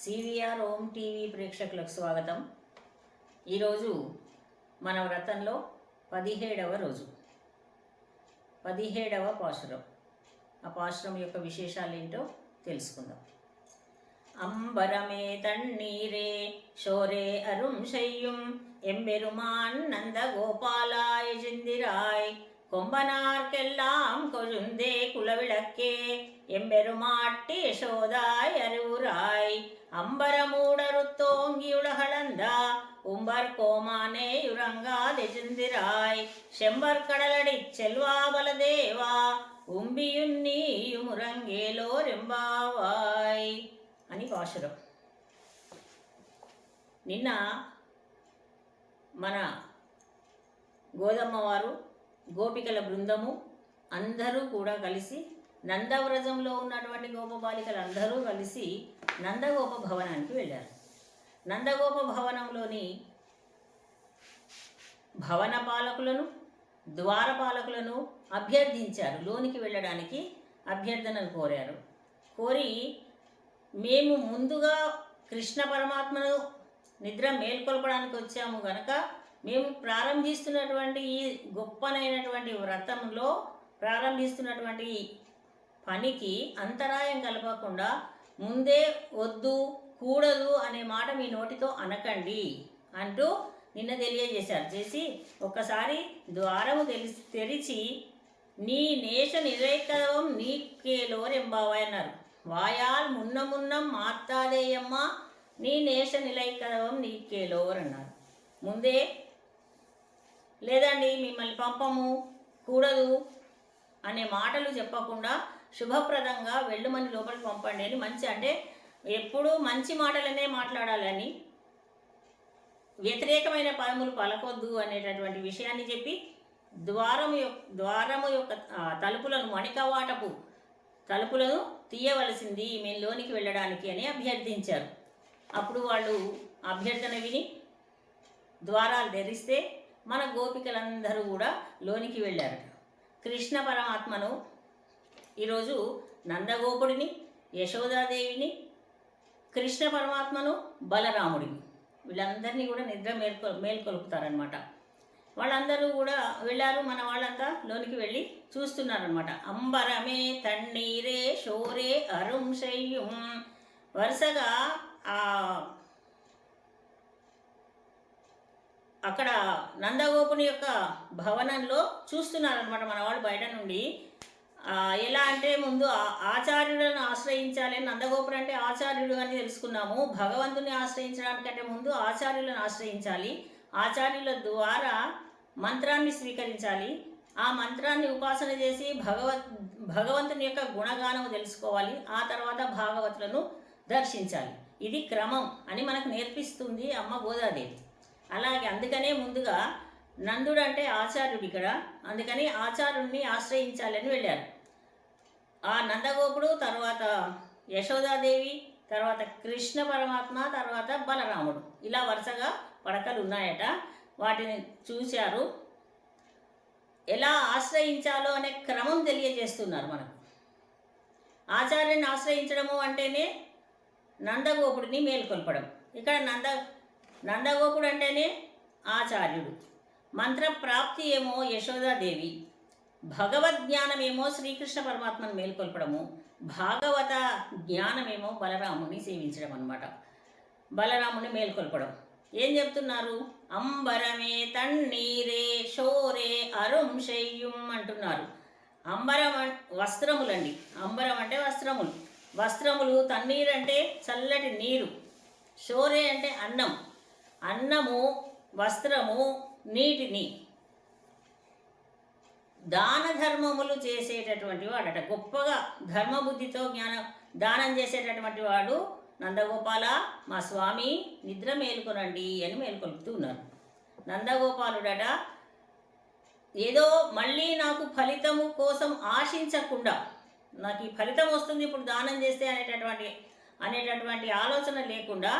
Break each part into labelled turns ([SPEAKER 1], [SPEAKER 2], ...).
[SPEAKER 1] CVR ఓం TV ప్రేక్షకులకు స్వాగతం ఈరోజు మన వ్రతంలో పదిహేడవ రోజు పదిహేడవ పాశురం ఆ పాశురం యొక్క విశేషాలు ఏంటో తెలుసుకుందాం அம்பரமே தண்ணீரே ஷோரே அரும் செய்யும் எம்பெருமான் நந்த கோபாலாய் சிந்திராய் கொம்பனார்க்கெல்லாம் கொழுந்தே குலவிளக்கே எம்பெருமாட்டி யசோதாய் அறிவுராய் அம்பரமூடருத்தோங்கி உலகளந்தா உம்பர் கோமானே யுரங்காதெ சிந்திராய் செம்பர் கடலடி செல்வா பலதேவா உம்பியுன்னீயுமுரங்கேலோ ரெம்பாவாய் అని పాశురం నిన్న మన గోదమ్మ వారు గోపికల బృందము అందరూ కూడా కలిసి నందవ్రజంలో ఉన్నటువంటి గోపబాలికలు అందరూ కలిసి నందగోప భవనానికి వెళ్ళారు. నందగోప భవనంలోని భవన పాలకులను ద్వారపాలకులను అభ్యర్థించారు. లోనికి వెళ్ళడానికి అభ్యర్థనను కోరారు. కోరి మేము ముందుగా కృష్ణ పరమాత్మను నిద్ర మేల్కొల్పడానికి వచ్చాము గనక మేము ప్రారంభిస్తున్నటువంటి ఈ గొప్పనైనటువంటి వ్రతంలో ప్రారంభిస్తున్నటువంటి పనికి అంతరాయం కలపకుండా ముందే వద్దు కూడదు అనే మాట మీ నోటితో అనకండి అంటూ నిన్న తెలియజేశారు. చేసి ఒక్కసారి ద్వారము తెలిసి తెరిచి నీ నేష నిరేకవం నీకేలోరెంబావాయ్ అన్నారు. వాయాల్ మున్న మున్నం మాత్తాదేయమ్మ నీ నేష నిలైకదవం నీకేలోర్ అన్నారు ముందే లేదండి మిమ్మల్ని పంపము కూడదు అనే మాటలు చెప్పకుండా శుభప్రదంగా వెళ్ళుమని లోపలికి పంపండి అని మంచి అంటే ఎప్పుడూ మంచి మాటలనే మాట్లాడాలని వ్యతిరేకమైన పదములు పలకొద్దు అనేటటువంటి విషయాన్ని చెప్పి ద్వారము యొక్క ద్వారము యొక్క తలుపులను మణికవాటపు తలుపులను తీయవలసింది మేము లోనికి వెళ్ళడానికి అని అభ్యర్థించారు. అప్పుడు వాళ్ళు అభ్యర్థన విని ద్వారాలు తెరిస్తే మన గోపికలందరూ కూడా లోనికి వెళ్ళారు కృష్ణ పరమాత్మను ఈరోజు నందగోపుడిని యశోదాదేవిని కృష్ణ పరమాత్మను బలరాముడిని వీళ్ళందరినీ కూడా నిద్ర మేల్కొ మేల్కొలుపుతారనమాట వాళ్ళందరూ కూడా వెళ్ళారు మన వాళ్ళంతా లోనికి వెళ్ళి చూస్తున్నారనమాట అంబరమే తన్నీరే షోరే అరుం శయ్యం వరుసగా ఆ అక్కడ నందగోపుని యొక్క భవనంలో చూస్తున్నారనమాట మన వాళ్ళు బయట నుండి. ఎలా అంటే ముందు ఆచార్యులను ఆశ్రయించాలి. అని అంటే ఆచార్యుడు అని తెలుసుకున్నాము. భగవంతుని ఆశ్రయించడానికంటే ముందు ఆచార్యులను ఆశ్రయించాలి. ఆచార్యుల ద్వారా మంత్రాన్ని స్వీకరించాలి. ఆ మంత్రాన్ని ఉపాసన చేసి భగవత్ భగవంతుని యొక్క గుణగానము తెలుసుకోవాలి. ఆ తర్వాత భాగవతులను దర్శించాలి. ఇది క్రమం అని మనకు నేర్పిస్తుంది అమ్మ గోదాదేవి. అలాగే అందుకనే ముందుగా నందుడు అంటే ఆచార్యుడు ఇక్కడ. అందుకని ఆచార్యుడిని ఆశ్రయించాలని వెళ్ళారు. ఆ నందగోపుడు తర్వాత యశోదాదేవి తర్వాత కృష్ణ పరమాత్మ తర్వాత బలరాముడు. ఇలా వరుసగా పడకలు ఉన్నాయట. వాటిని చూశారు. ఎలా ఆశ్రయించాలో అనే క్రమం తెలియజేస్తున్నారు మనకు. ఆచార్యుని ఆశ్రయించడము అంటేనే నందగోపుడిని మేల్కొల్పడం. ఇక్కడ నంద నందగోపుడు అంటేనే ఆచార్యుడు. మంత్రప్రాప్తి ఏమో యశోదాదేవి. భగవద్ జ్ఞానమేమో శ్రీకృష్ణ పరమాత్మను మేల్కొల్పడము. భాగవత జ్ఞానమేమో బలరాముని సేవించడం అనమాట బలరాముని మేల్కొల్పడం. ఏం చెప్తున్నారు? అంబరమే తన్నీరే షోరే అరుం శయ్యం అంటున్నారు. అంబరం వస్త్రములండి. అంబరం అంటే వస్త్రములు. వస్త్రములు తన్నీరు అంటే చల్లటి నీరు. షోరే అంటే అన్నం. అన్నము వస్త్రము నీటిని. దాన ధర్మములు చేసేటటువంటి వాడట. గొప్పగా ధర్మబుద్ధితో జ్ఞానం దానం చేసేటటువంటి వాడు నందగోపాల మా స్వామి నిద్ర మేలుకొనండి అని మేలుకొలుపుతూ ఉన్నారు. నందగోపాలుడట ఏదో మళ్ళీ నాకు ఫలితము కోసం ఆశించకుండా నాకు ఈ ఫలితం వస్తుంది ఇప్పుడు దానం చేస్తే అనేటటువంటి అనేటటువంటి ఆలోచన లేకుండా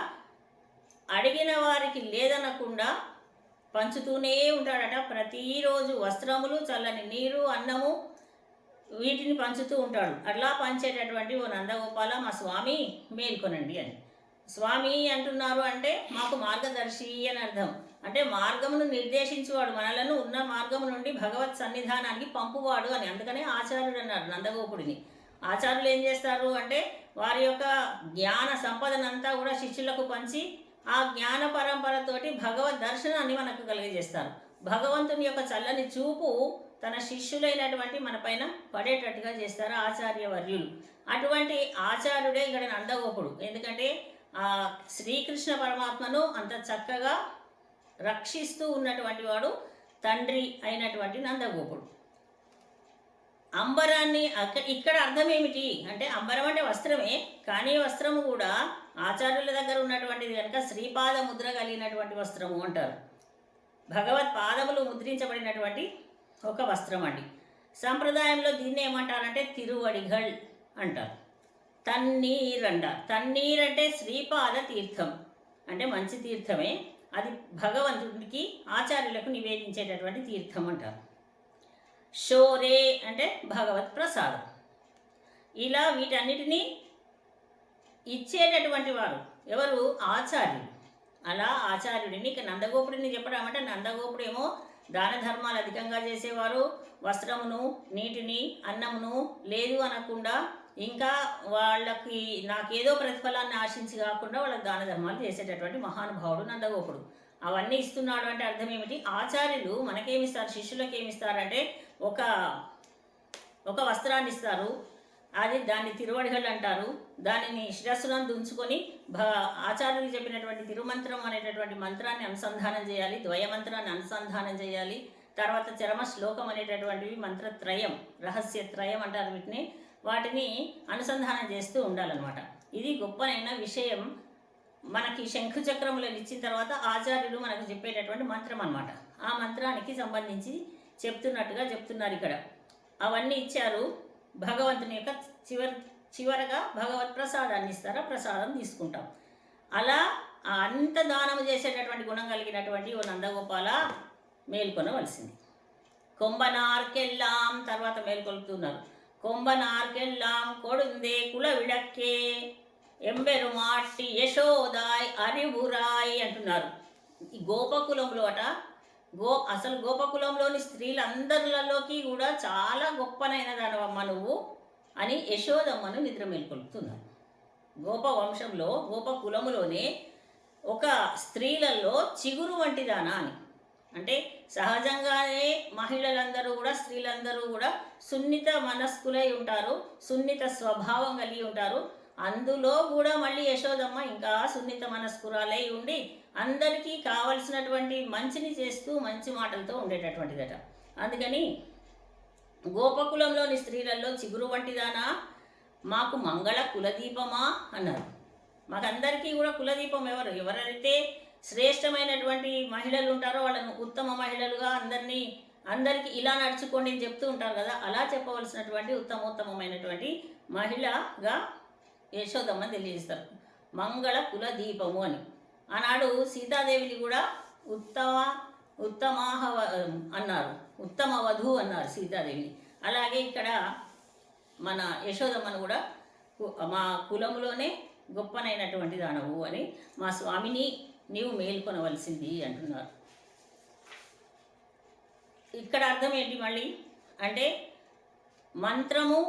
[SPEAKER 1] అడిగిన వారికి లేదనకుండా పంచుతూనే ఉంటాడట. ప్రతిరోజు వస్త్రములు చల్లని నీరు అన్నము వీటిని పంచుతూ ఉంటాడు. అట్లా పంచేటటువంటి ఓ నందగోపాల మా స్వామి మేల్కొనండి అని. స్వామి అంటున్నారు అంటే మాకు మార్గదర్శి అని అర్థం. అంటే మార్గమును నిర్దేశించువాడు మనలను ఉన్న మార్గము నుండి భగవత్ సన్నిధానానికి పంపువాడు అని. అందుకనే ఆచార్యుడు అన్నారు నందగోపుడిని. ఆచార్యులు ఏం చేస్తారు అంటే వారి యొక్క జ్ఞాన సంపదనంతా కూడా శిష్యులకు పంచి ఆ జ్ఞాన పరంపరతోటి భగవద్ దర్శనాన్ని మనకు కలిగజేస్తారు. భగవంతుని యొక్క చల్లని చూపు తన శిష్యులైనటువంటి మన పైన పడేటట్టుగా చేస్తారు ఆచార్య వర్యులు అటువంటి ఆచార్యుడే ఇక్కడ నందగోపుడు. ఎందుకంటే ఆ శ్రీకృష్ణ పరమాత్మను అంత చక్కగా రక్షిస్తూ ఉన్నటువంటి వాడు తండ్రి అయినటువంటి నందగోపుడు. అంబరాన్ని అక్క ఇక్కడ అర్థం ఏమిటి? అంటే అంబరం అంటే వస్త్రమే కానీ వస్త్రము కూడా ఆచార్యుల దగ్గర ఉన్నటువంటిది కనుక శ్రీపాద ముద్ర కలిగినటువంటి వస్త్రము అంటారు. భగవత్ పాదములు ముద్రించబడినటువంటి ఒక వస్త్రం అండి. సంప్రదాయంలో దీన్ని ఏమంటారంటే తిరువడిగల్ అంటారు. తన్నీర్ అంటారు తన్నీర్ అంటే శ్రీపాద తీర్థం. అంటే మంచి తీర్థమే. అది భగవంతుడికి ఆచార్యులకు నివేదించేటటువంటి తీర్థం అంటారు. షోరే అంటే భగవత్ ప్రసాదం. ఇలా వీటన్నిటినీ ఇచ్చేటటువంటి వారు ఎవరు? ఆచార్యులు. అలా ఆచార్యుడిని ఇక నందగోపుడిని చెప్పడం అంటే నందగోపుడు ఏమో దాన ధర్మాలు అధికంగా చేసేవారు. వస్త్రమును నీటిని అన్నమును లేదు అనకుండా ఇంకా వాళ్ళకి నాకేదో ప్రతిఫలాన్ని ఆశించి కాకుండా వాళ్ళకి దాన ధర్మాలు చేసేటటువంటి మహానుభావుడు నందగోపుడు. అవన్నీ ఇస్తున్నాడు అంటే అర్థం ఏమిటి? ఆచార్యులు మనకేమిస్తారు? శిష్యులకు ఏమిస్తారంటే ఒక ఒక వస్త్రాన్ని ఇస్తారు అది దాన్ని తిరువడిగళ్ళు అంటారు. దానిని శిరస్సులను ఉంచుకొని భ ఆచార్యులు చెప్పినటువంటి తిరుమంత్రం అనేటటువంటి మంత్రాన్ని అనుసంధానం చేయాలి ద్వయమంత్రాన్ని అనుసంధానం చేయాలి తర్వాత చరమ శ్లోకం అనేటటువంటివి మంత్రత్రయం రహస్యత్రయం అంటారు వీటిని. వాటిని అనుసంధానం చేస్తూ ఉండాలన్నమాట. ఇది గొప్పనైన విషయం. మనకి శంఖుచక్రములను ఇచ్చిన తర్వాత ఆచార్యులు మనకు చెప్పేటటువంటి మంత్రం అనమాట ఆ మంత్రానికి సంబంధించి చెప్తున్నట్టుగా చెప్తున్నారు ఇక్కడ. అవన్నీ ఇచ్చారు. భగవంతుని యొక్క చివరి చివరగా భగవత్ ప్రసాదాన్ని ఇస్తారా? ప్రసాదం తీసుకుంటాం. అలా అంత దానం చేసేటటువంటి గుణం కలిగినటువంటి ఓ నందగోపాల మేల్కొనవలసింది. కొంబనార్కెల్లాం తర్వాత మేల్కొల్పుతున్నారు. కొంబనార్కెల్లాం కొడుందే కుల విడక్కే ఎంబెరుమాట్టి యశోదాయ్ అరివురాయ్ అంటున్నారు. ఈ గోపకులంలో అట గో అసలు గోపకులంలోని స్త్రీలందరిలోకి కూడా చాలా గొప్పనైన దానవమ్మ నువ్వు అని యశోదమ్మను నిద్ర మేల్కొల్పుతున్నారు. గోప వంశంలో గోప కులములోనే ఒక స్త్రీలలో చిగురు వంటిదానా అని. అంటే సహజంగానే మహిళలందరూ కూడా స్త్రీలందరూ కూడా సున్నిత మనస్కులై ఉంటారు సున్నిత స్వభావం కలిగి ఉంటారు. అందులో కూడా మళ్ళీ యశోదమ్మ ఇంకా సున్నిత మనస్కురాలై ఉండి అందరికీ కావలసినటువంటి మంచిని చేస్తూ మంచి మాటలతో ఉండేటటువంటిదట. అందుకని గోపకులంలోని స్త్రీలలో చిగురు వంటిదానా? మాకు మంగళ కులదీపమా? అన్నారు. మాకందరికీ కూడా కులదీపం ఎవరు? ఎవరైతే శ్రేష్టమైనటువంటి మహిళలు ఉంటారో వాళ్ళను ఉత్తమ మహిళలుగా అందరినీ అందరికీ ఇలా నడుచుకోండి అని చెప్తూ ఉంటారు కదా అలా చెప్పవలసినటువంటి ఉత్తమోత్తమైనటువంటి మహిళగా యశోదమ్మ తెలియజేస్తారు. మంగళ కుల దీపము అని. ఆనాడు సీతాదేవిని కూడా ఉత్తమ ఉత్తమాహ అన్నారు. ఉత్తమ వధు అన్నారు సీతాదేవిని అలాగే ఇక్కడ మన యశోదమ్మను కూడా మా కులములోనే గొప్పనైనటువంటి దానవు అని మా స్వామిని నీవు మేల్కొనవలసింది అంటున్నారు. ఇక్కడ అర్థం ఏంటి మళ్ళీ? అంటే మంత్రము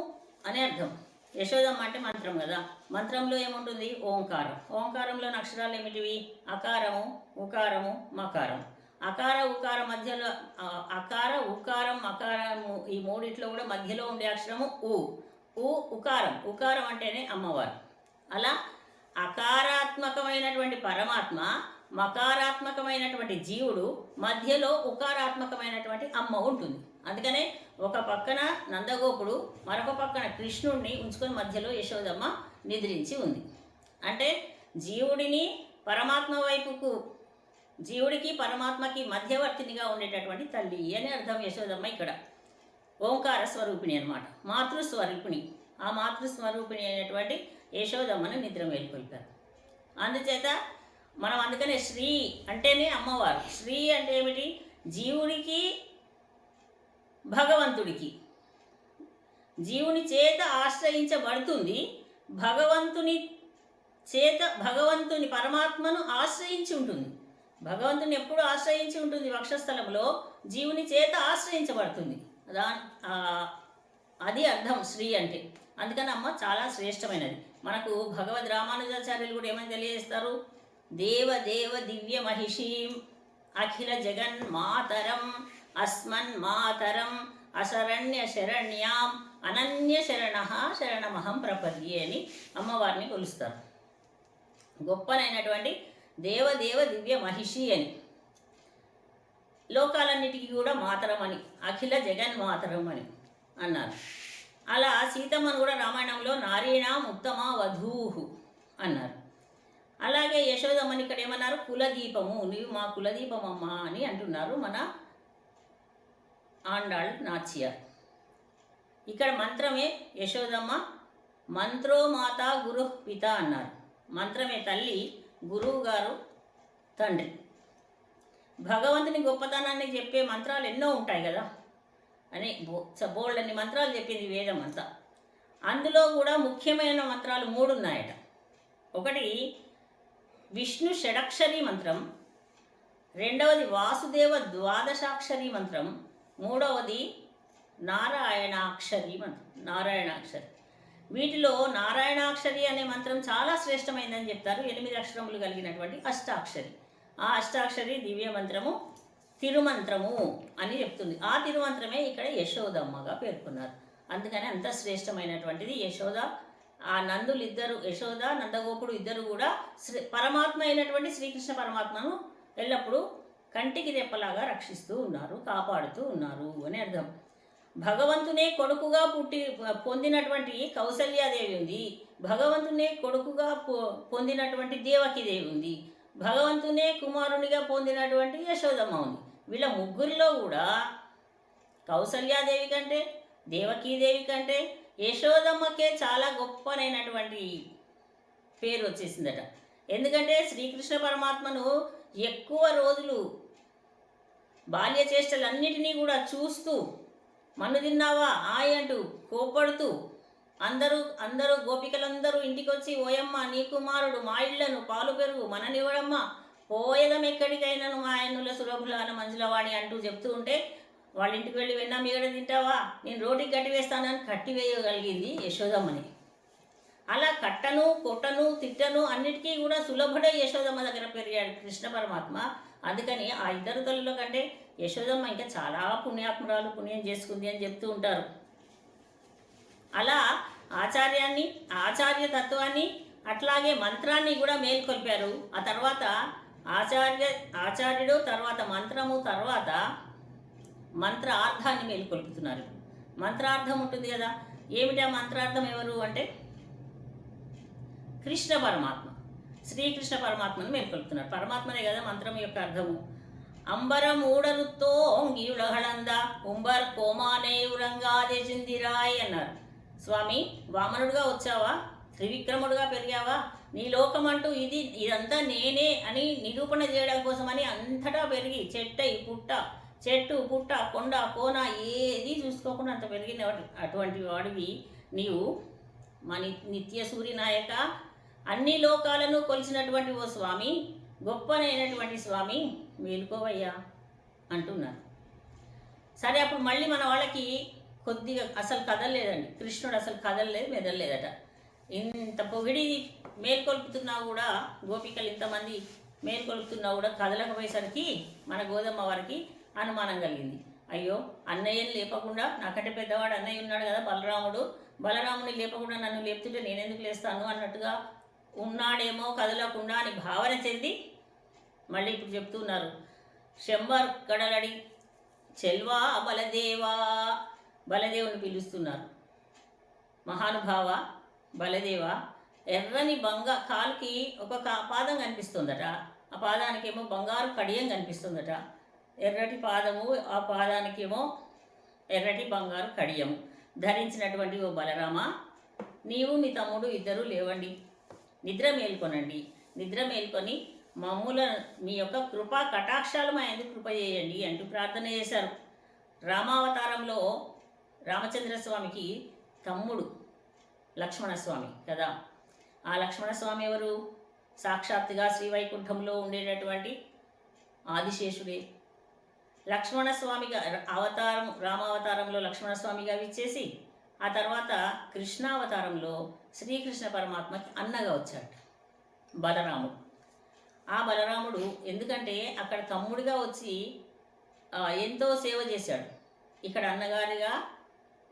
[SPEAKER 1] అనే అర్థం. యశోదమ్మ అంటే మంత్రం కదా? మంత్రంలో ఏముంటుంది? ఓంకారం. ఓంకారంలోని అక్షరాలు ఏమిటివి? అకారము ఉకారము మకారం. అకార ఉకార మధ్యలో అకార ఉకారం మకారము ఈ మూడిట్లో కూడా మధ్యలో ఉండే అక్షరము ఊ. ఊ ఉకారం. ఉకారం అంటేనే అమ్మవారు. అలా అకారాత్మకమైనటువంటి పరమాత్మ మకారాత్మకమైనటువంటి జీవుడు మధ్యలో ఉకారాత్మకమైనటువంటి అమ్మ ఉంటుంది. అందుకనే ఒక పక్కన నందగోపుడు మరొక పక్కన కృష్ణుడిని ఉంచుకొని మధ్యలో యశోదమ్మ నిద్రించి ఉంది. అంటే జీవుడిని పరమాత్మ వైపుకు జీవుడికి పరమాత్మకి మధ్యవర్తినిగా ఉండేటటువంటి తల్లి అని అర్థం యశోదమ్మ ఇక్కడ. ఓంకార స్వరూపిణి అనమాట మాతృస్వరూపిణి. ఆ మాతృస్వరూపిణి అయినటువంటి యశోదమ్మను నిద్ర మేల్కొల్పారు. అందుచేత మనం అందుకనే శ్రీ అంటేనే అమ్మవారు. శ్రీ అంటే ఏమిటి? జీవుడికి భగవంతుడికి. జీవుని చేత ఆశ్రయించబడుతుంది. భగవంతుని చేత భగవంతుని పరమాత్మను ఆశ్రయించి ఉంటుంది. భగవంతుని ఎప్పుడు ఆశ్రయించి ఉంటుంది? వక్షస్థలంలో జీవుని చేత ఆశ్రయించబడుతుంది. దా అది అర్థం శ్రీ అంటే. అందుకని అమ్మ చాలా శ్రేష్టమైనది. మనకు భగవద్ రామానుజాచార్యులు కూడా ఏమని తెలియజేస్తారు? దేవ దేవ దివ్య మహిషీం అఖిల జగన్ మాతరం అస్మన్ మాతరం అశరణ్య శరణ్యాం అనన్య శరణ శరణమహం ప్రపద్యే అని అమ్మవారిని కొలుస్తారు. గొప్పనైనటువంటి దేవదేవ దివ్య మహిషి అని. లోకాలన్నిటికీ కూడా మాతరం అని అఖిల జగన్ మాతరం అని అన్నారు. అలా సీతమ్మను కూడా రామాయణంలో నారీణాం ఉత్తమ వధూహు అన్నారు. అలాగే యశోదమ్మని ఇక్కడ ఏమన్నారు? కులదీపము. నీవు మా కులదీపమమ్మ అని అంటున్నారు మన ఆండాళ్ నాచియార్ ఇక్కడ మంత్రమే యశోదమ్మ మంత్రో మాత గురు పిత అన్నారు. మంత్రమే తల్లి గురువు గారు తండ్రి. భగవంతుని గొప్పతనాన్ని చెప్పే మంత్రాలు ఎన్నో ఉంటాయి కదా? అని బో బోల్డ్ అన్ని మంత్రాలు చెప్పింది వేదం అంతా. అందులో కూడా ముఖ్యమైన మంత్రాలు మూడు ఉన్నాయట. ఒకటి విష్ణు షడక్షరి మంత్రం రెండవది వాసుదేవ ద్వాదశాక్షరి మంత్రం మూడవది నారాయణాక్షరి మంత్రం. నారాయణాక్షరి. వీటిలో నారాయణాక్షరి అనే మంత్రం చాలా శ్రేష్టమైందని చెప్తారు. ఎనిమిది అక్షరములు కలిగినటువంటి అష్టాక్షరి. ఆ అష్టాక్షరి దివ్య మంత్రము తిరుమంత్రము అని చెప్తుంది. ఆ తిరుమంత్రమే ఇక్కడ యశోదమ్మగా పేర్కొన్నారు. అందుకని అంత శ్రేష్టమైనటువంటిది యశోద. ఆ నందులు ఇద్దరు యశోద నందగోపుడు ఇద్దరు కూడా శ్రీ పరమాత్మ అయినటువంటి శ్రీకృష్ణ పరమాత్మను ఎల్లప్పుడూ కంటికి రెప్పలాగా రక్షిస్తూ ఉన్నారు కాపాడుతూ ఉన్నారు అని అర్థం. భగవంతునే కొడుకుగా పుట్టి పొందినటువంటి కౌసల్యాదేవి ఉంది. భగవంతునే కొడుకుగా పొ- పొందినటువంటి దేవకిదేవి ఉంది. భగవంతునే కుమారునిగా పొందినటువంటి యశోదమ్మ ఉంది. వీళ్ళ ముగ్గురిలో కూడా కౌసల్యాదేవి కంటే దేవకీదేవి కంటే యశోదమ్మకే చాలా గొప్పనైనటువంటి పేరు వచ్చేసిందట. ఎందుకంటే శ్రీకృష్ణ పరమాత్మను ఎక్కువ రోజులు బాల్య చేష్టలన్నిటినీ కూడా చూస్తూ మన్ను తిన్నావా? ఆయ్ అంటూ కోప్పడుతూ అందరూ అందరూ గోపికలందరూ ఇంటికి వచ్చి ఓయమ్మ నీ కుమారుడు మా ఇళ్ళను పాలు పెరుగు మననివ్వడమ్మా. పోయేదం ఎక్కడికైనాను మా ఆయనుల సులభులాన మంజులవాణి అంటూ చెప్తూ ఉంటే వాళ్ళ ఇంటికి వెళ్ళి వెన్నా మీగడ తింటావా? నేను రోటికి కట్టి కట్టివేయగలిగింది కట్టి వేయగలిగింది యశోదమ్మని. అలా కట్టను కొట్టను తిట్టను అన్నిటికీ కూడా సులభుడే యశోదమ్మ దగ్గర పెరిగాడు కృష్ణ పరమాత్మ. అందుకని ఆ ఇద్దరు తల్లుల కంటే యశోదమ్మ ఇంకా చాలా పుణ్యాత్మరాలు పుణ్యం చేసుకుంది అని చెప్తూ ఉంటారు. అలా ఆచార్యాన్ని ఆచార్య తత్వాన్ని అట్లాగే మంత్రాన్ని కూడా మేల్కొల్పారు. ఆ తర్వాత ఆచార్య ఆచార్యుడు తర్వాత మంత్రము తర్వాత మంత్రార్థాన్ని మేల్కొల్పుతున్నారు. మంత్రార్థం ఉంటుంది కదా ఏమిటా మంత్రార్థం ఎవరు అంటే కృష్ణ పరమాత్మ. శ్రీకృష్ణ పరమాత్మను మేల్కొల్పుతున్నారు. పరమాత్మనే కదా మంత్రం యొక్క అర్థము. అంబర మూడరుతో ఒంగియుడహళంద ఉంబర్ కోమానేయురంగాదే చిందిరాయ్ అన్నారు. స్వామి వామనుడుగా వచ్చావా? త్రివిక్రముడుగా పెరిగావా? నీ లోకం అంటూ ఇది ఇదంతా నేనే అని నిరూపణ చేయడం కోసమని అంతటా పెరిగి చెట్టై పుట్ట చెట్టు పుట్ట కొండ కోన ఏది చూసుకోకుండా అంత పెరిగిన అటువంటి వాడివి నీవు. మా నిత్య సూర్యనాయక అన్ని లోకాలను కొలిచినటువంటి ఓ స్వామి గొప్పనైనటువంటి స్వామి మేలుకోవయ్యా అంటున్నారు. సరే అప్పుడు మళ్ళీ మన వాళ్ళకి కొద్దిగా అసలు కదలలేదండి. కృష్ణుడు అసలు కదలలేదు మెదలలేదట. ఇంత పొగిడి మేల్కొల్పుతున్నా కూడా గోపికలు ఇంతమంది మేల్కొల్పుతున్నా కూడా కదలకపోయేసరికి మన గోధుమ వారికి అనుమానం కలిగింది. అయ్యో అన్నయ్యని లేపకుండా నాకంటే పెద్దవాడు అన్నయ్య ఉన్నాడు కదా బలరాముడు. బలరాముని లేపకుండా నన్ను లేపుతుంటే నేనెందుకు లేస్తాను అన్నట్టుగా ఉన్నాడేమో కదలకుండా అని భావన చెంది మళ్ళీ ఇప్పుడు చెప్తున్నారు. శంబర్ కడలడి చెల్వా బలదేవా బలదేవుని పిలుస్తున్నారు. మహానుభావ బలదేవ ఎర్రని బంగ కాలుకి ఒక కా- పాదం కనిపిస్తుందట. ఆ పాదానికేమో బంగారు కడియం కనిపిస్తుందట. ఎర్రటి పాదము ఆ పాదానికేమో ఎర్రటి బంగారు కడియము. ధరించినటువంటి ఓ బలరామ నీవు మీ తమ్ముడు ఇద్దరు లేవండి. నిద్ర మేల్కొనండి. నిద్ర మేల్కొని మమ్ముల మీ యొక్క కృపా కటాక్షాలు మా ఎందుకు కృప చేయండి అంటూ ప్రార్థన చేశారు. రామావతారంలో రామచంద్ర స్వామికి తమ్ముడు లక్ష్మణస్వామి కదా. ఆ లక్ష్మణస్వామి ఎవరు? సాక్షాత్తుగా శ్రీవైకుంఠంలో ఉండేటటువంటి ఆదిశేషుడే. లక్ష్మణస్వామిగా అవతారం రామావతారంలో లక్ష్మణస్వామిగా విచ్చేసి ఆ తర్వాత కృష్ణావతారంలో శ్రీకృష్ణ పరమాత్మకి అన్నగా వచ్చాడు. బలరాముడు. ఆ బలరాముడు ఎందుకంటే అక్కడ తమ్ముడిగా వచ్చి ఎంతో సేవ చేశాడు. ఇక్కడ అన్నగారిగా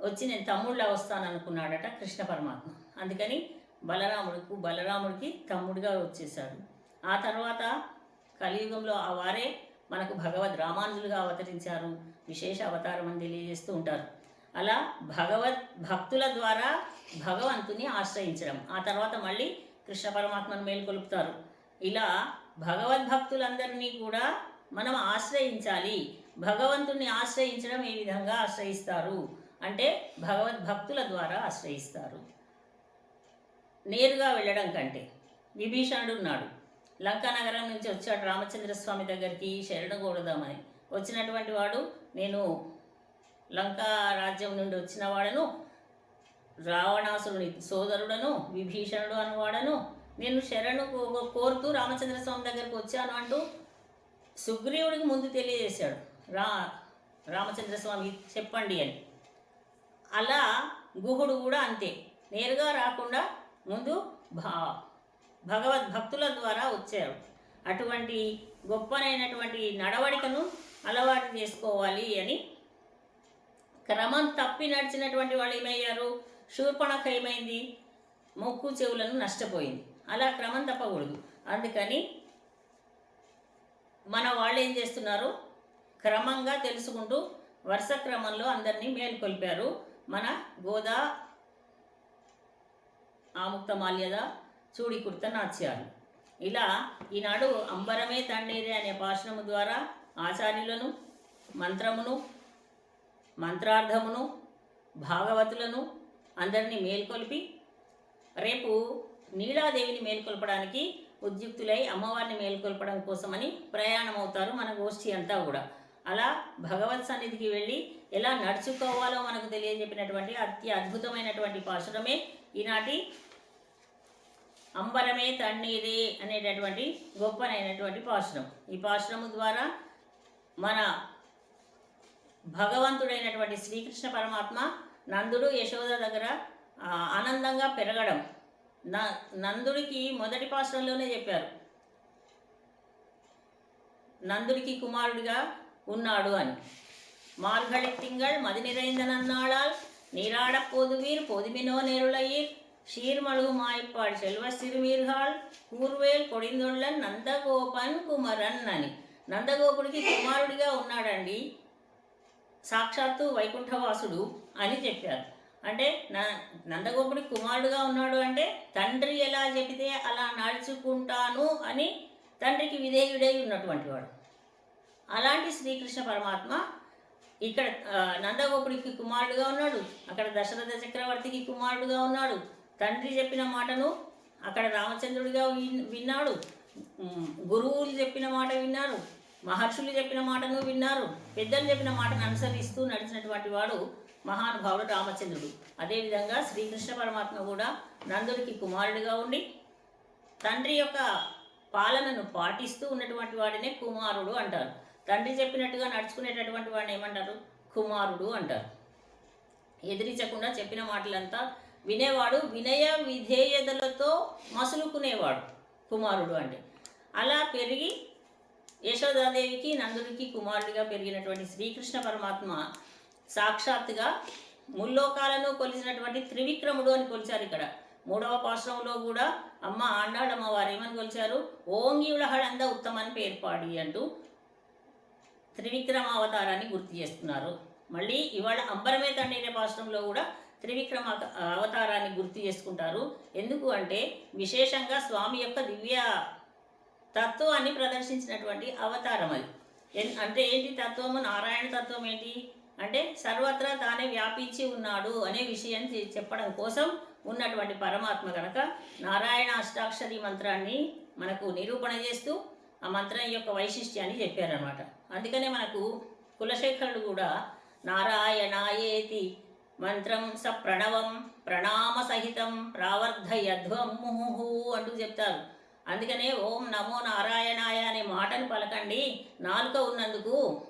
[SPEAKER 1] వచ్చి నేను తమ్ముడిలా వస్తాను అనుకున్నాడట కృష్ణ పరమాత్మ. అందుకని బలరాముడికి బలరాముడికి తమ్ముడిగా వచ్చేసాడు ఆ తర్వాత కలియుగంలో ఆ వారే మనకు భగవద్ రామానుజులుగా అవతరించారు. విశేష అవతారం అని తెలియజేస్తూ ఉంటారు. అలా భగవద్ భక్తుల ద్వారా భగవంతుని ఆశ్రయించడం. ఆ తర్వాత మళ్ళీ కృష్ణ పరమాత్మను మేల్కొలుపుతారు ఇలా భగవద్భక్తులందరినీ కూడా మనం ఆశ్రయించాలి. భగవంతుని ఆశ్రయించడం ఏ విధంగా ఆశ్రయిస్తారు? అంటే భగవద్భక్తుల ద్వారా ఆశ్రయిస్తారు. నేరుగా వెళ్ళడం కంటే విభీషణుడు ఉన్నాడు. లంకా నగరం నుంచి వచ్చాడు రామచంద్ర స్వామి దగ్గరికి శరణు కోరుదామని వచ్చినటువంటి వాడు నేను లంకా రాజ్యం నుండి వచ్చిన వాడను రావణాసురుని సోదరుడను విభీషణుడు అనువాడను నేను శరణు కోరుతూ రామచంద్ర స్వామి దగ్గరికి వచ్చాను అంటూ సుగ్రీవుడికి ముందు తెలియజేశాడు. రా రామచంద్ర స్వామి చెప్పండి అని. అలా గుహుడు కూడా అంతే. నేరుగా రాకుండా ముందు భా భగవద్భక్తుల ద్వారా వచ్చారు అటువంటి గొప్పనైనటువంటి నడవడికను అలవాటు చేసుకోవాలి అని క్రమం తప్పి నడిచినటువంటి వాళ్ళు ఏమయ్యారు? శూర్పణకు ఏమైంది? మొక్కు చెవులను నష్టపోయింది. అలా క్రమం తప్పకూడదు. అందుకని మన వాళ్ళు ఏం చేస్తున్నారు? క్రమంగా తెలుసుకుంటూ వరుస క్రమంలో అందరినీ మేల్కొల్పారు. మన గోదా ఆముక్త మాల్యద చూడి కుర్త నాట్యాలు ఇలా ఈనాడు అంబరమే తండేరే అనే భాషణము ద్వారా ఆచార్యులను మంత్రమును మంత్రార్థమును భాగవతులను అందరినీ మేల్కొల్పి రేపు నీలాదేవిని మేల్కొల్పడానికి ఉద్యుక్తులై అమ్మవారిని మేల్కొల్పడం కోసమని ప్రయాణం అవుతారు మన గోష్ఠి అంతా కూడా. అలా భగవత్ సన్నిధికి వెళ్ళి ఎలా నడుచుకోవాలో మనకు తెలియజెప్పినటువంటి అతి అద్భుతమైనటువంటి పాశురమే ఈనాటి అంబరమే తన్నీరే అనేటటువంటి గొప్పనైనటువంటి పాశురం. ఈ పాశురము ద్వారా మన భగవంతుడైనటువంటి శ్రీకృష్ణ పరమాత్మ నందుడు యశోద దగ్గర ఆ, ఆనందంగా పెరగడం న నందుడికి మొదటి పాశ్రంలోనే చెప్పారు నందుడికి కుమారుడిగా ఉన్నాడు అని மார்கழி திங்கள் மதி நிறைந்த நன்னாளால் நீராட போதுவீர் பொதுமினோ நெருளையீர் சீர்மழுகு மாய்ப்பாள் செல்வ சிறுமீர்கள் కూర్వేల్ కొడిందొళ్ళ నందగోపన్ కుమరన్ అని నందగోపుడికి కుమారుడిగా ఉన్నాడండి సాక్షాత్తు వైకుంఠవాసుడు అని చెప్పారు. అంటే నందగోపుడి కుమారుడుగా ఉన్నాడు అంటే తండ్రి ఎలా చెబితే అలా నడుచుకుంటాను అని తండ్రికి విధేయుడై ఉన్నటువంటి వాడు. అలాంటి శ్రీకృష్ణ పరమాత్మ ఇక్కడ నందగోపుడికి కుమారుడుగా ఉన్నాడు. అక్కడ దశరథ చక్రవర్తికి కుమారుడుగా ఉన్నాడు. తండ్రి చెప్పిన మాటను అక్కడ రామచంద్రుడిగా విన్- విన్నాడు. గురువులు చెప్పిన మాట విన్నారు. మహర్షులు చెప్పిన మాటను విన్నారు. పెద్దలు చెప్పిన మాటను అనుసరిస్తూ నడిచినటువంటి వాడు మహానుభావుడు రామచంద్రుడు. అదేవిధంగా శ్రీకృష్ణ పరమాత్మ కూడా నందుడికి కుమారుడిగా ఉండి తండ్రి యొక్క పాలనను పాటిస్తూ ఉన్నటువంటి వాడినే కుమారుడు అంటారు. తండ్రి చెప్పినట్టుగా నడుచుకునేటటువంటి వాడిని ఏమంటారు? కుమారుడు అంటారు. ఎదిరించకుండా చెప్పిన మాటలంతా వినేవాడు వినయ విధేయతలతో మసులుకునేవాడు కుమారుడు అంటే. అలా పెరిగి యశోదాదేవికి నందుడికి కుమారుడిగా పెరిగినటువంటి శ్రీకృష్ణ పరమాత్మ సాక్షాత్తుగా ముల్లోకాలను కొలిసినటువంటి త్రివిక్రముడు అని కొలిచారు ఇక్కడ. మూడవ పాశ్రంలో కూడా అమ్మ ఆండాడమ్మ వారు ఏమని కొలిచారు? ఓంగి ఉలహళంద ఉత్తమని పేర్పాడి అంటూ త్రివిక్రమ అవతారాన్ని గుర్తు చేస్తున్నారు. మళ్ళీ ఇవాళ అంబరమే తండ్రి పాశ్రంలో కూడా త్రివిక్రమ అవతారాన్ని గుర్తు చేసుకుంటారు. ఎందుకు అంటే విశేషంగా స్వామి యొక్క దివ్య తత్వాన్ని ప్రదర్శించినటువంటి అవతారం అది. అంటే ఏంటి తత్వము? నారాయణ తత్వం ఏంటి? అంటే సర్వత్రా తానే వ్యాపించి ఉన్నాడు అనే విషయాన్ని చెప్పడం కోసం ఉన్నటువంటి పరమాత్మ కనుక నారాయణ అష్టాక్షరి మంత్రాన్ని మనకు నిరూపణ చేస్తూ ఆ మంత్రం యొక్క వైశిష్ట్యాన్ని చెప్పారనమాట అందుకనే మనకు కులశేఖరుడు కూడా నారాయణాయేతి మంత్రం స ప్రణవం ప్రణామ సహితం ప్రావర్ధయధ్వం ముహు అంటూ చెప్తారు. అందుకనే ఓం నమో నారాయణాయ అనే మాటను పలకండి. నాలుక ఉన్నందుకు.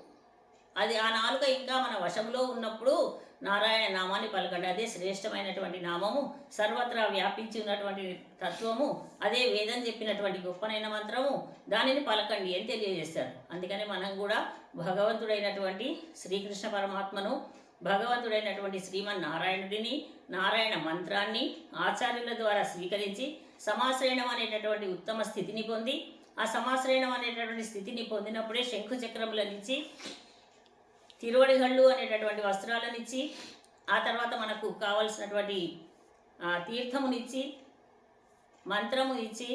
[SPEAKER 1] అది ఆ నాలుక ఇంకా మన వశంలో ఉన్నప్పుడు నారాయణ నామాన్ని పలకండి. అదే శ్రేష్టమైనటువంటి నామము సర్వత్రా వ్యాపించి ఉన్నటువంటి తత్వము అదే వేదం చెప్పినటువంటి గొప్పనైన మంత్రము దానిని పలకండి అని తెలియజేస్తారు. అందుకని మనం కూడా భగవంతుడైనటువంటి శ్రీకృష్ణ పరమాత్మను భగవంతుడైనటువంటి శ్రీమన్నారాయణుడిని నారాయణ మంత్రాన్ని ఆచార్యుల ద్వారా స్వీకరించి సమాశ్రయణం అనేటటువంటి ఉత్తమ స్థితిని పొంది ఆ సమాశ్రయణం అనేటటువంటి స్థితిని పొందినప్పుడే శంఖు చక్రములనిచ్చి తిరువడిగళ్ళు అనేటటువంటి వస్త్రాలనిచ్చి ఆ తర్వాత మనకు కావలసినటువంటి తీర్థమునిచ్చి మంత్రము ఇచ్చి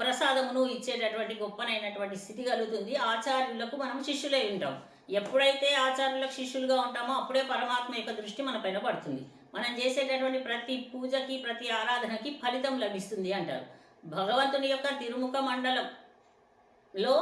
[SPEAKER 1] ప్రసాదమును ఇచ్చేటటువంటి గొప్పనైనటువంటి స్థితి కలుగుతుంది. ఆచార్యులకు మనం శిష్యులై ఉంటాం. ఎప్పుడైతే ఆచార్యులకు శిష్యులుగా ఉంటామో అప్పుడే పరమాత్మ యొక్క దృష్టి మన పైన పడుతుంది. మనం చేసేటటువంటి ప్రతి పూజకి ప్రతి ఆరాధనకి ఫలితం లభిస్తుంది అంటారు. భగవంతుని యొక్క తిరుముఖ మండలంలో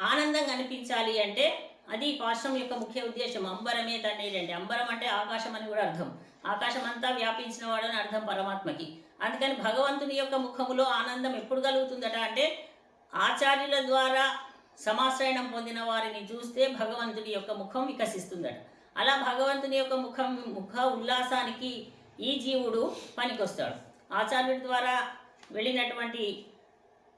[SPEAKER 1] ఆనందం కనిపించాలి అంటే అది పాశ్వం పాశ్రం యొక్క ముఖ్య ఉద్దేశం. అంబరమే తండ్రి అంబరం అంటే ఆకాశం అని కూడా అర్థం. ఆకాశం అంతా వ్యాపించిన వాడు అని అర్థం పరమాత్మకి. అందుకని భగవంతుని యొక్క ముఖములో ఆనందం ఎప్పుడు కలుగుతుందట అంటే ఆచార్యుల ద్వారా సమాశ్రయణం పొందిన వారిని చూస్తే భగవంతుని యొక్క ముఖం వికసిస్తుందట. అలా భగవంతుని యొక్క ముఖం ముఖ ఉల్లాసానికి ఈ జీవుడు పనికొస్తాడు. ఆచార్యుడి ద్వారా వెళ్ళినటువంటి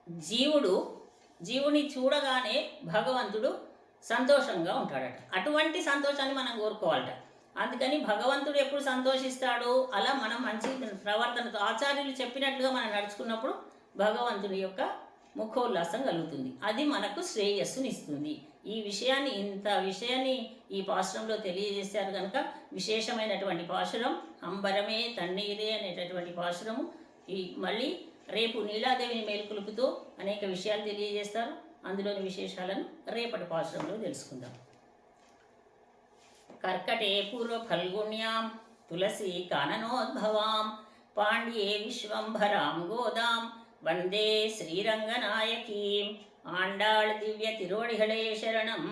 [SPEAKER 1] జీవుడు జీవుని చూడగానే భగవంతుడు సంతోషంగా ఉంటాడట. అటువంటి సంతోషాన్ని మనం కోరుకోవాలట. అందుకని భగవంతుడు ఎప్పుడు సంతోషిస్తాడో అలా మనం మంచి ప్రవర్తనతో ఆచార్యులు చెప్పినట్లుగా మనం నడుచుకున్నప్పుడు భగవంతుడి యొక్క ముఖోల్లాసం కలుగుతుంది. అది మనకు శ్రేయస్సుని ఇస్తుంది ఈ విషయాన్ని ఇంత విషయాన్ని ఈ పాశ్రంలో తెలియజేశారు కనుక విశేషమైనటువంటి పాశురం అంబరమే తన్నీరే అనేటటువంటి పాశురము. ఈ మళ్ళీ రేపు నీలాదేవిని మేల్కొలుపుతూ అనేక విషయాలు తెలియజేస్తారు. అందులోని విశేషాలను రేపటి పాశ్రంలో తెలుసుకుందాం. కర్కటే పూర్వ ఫల్గుణ్యాం తులసి కాననోద్భవాం పాండ్యే విశ్వంభరాం గోదాం వందే శ్రీరంగనాయకీం ఆండాళ్ దివ్య తిరోడిహళే శరణం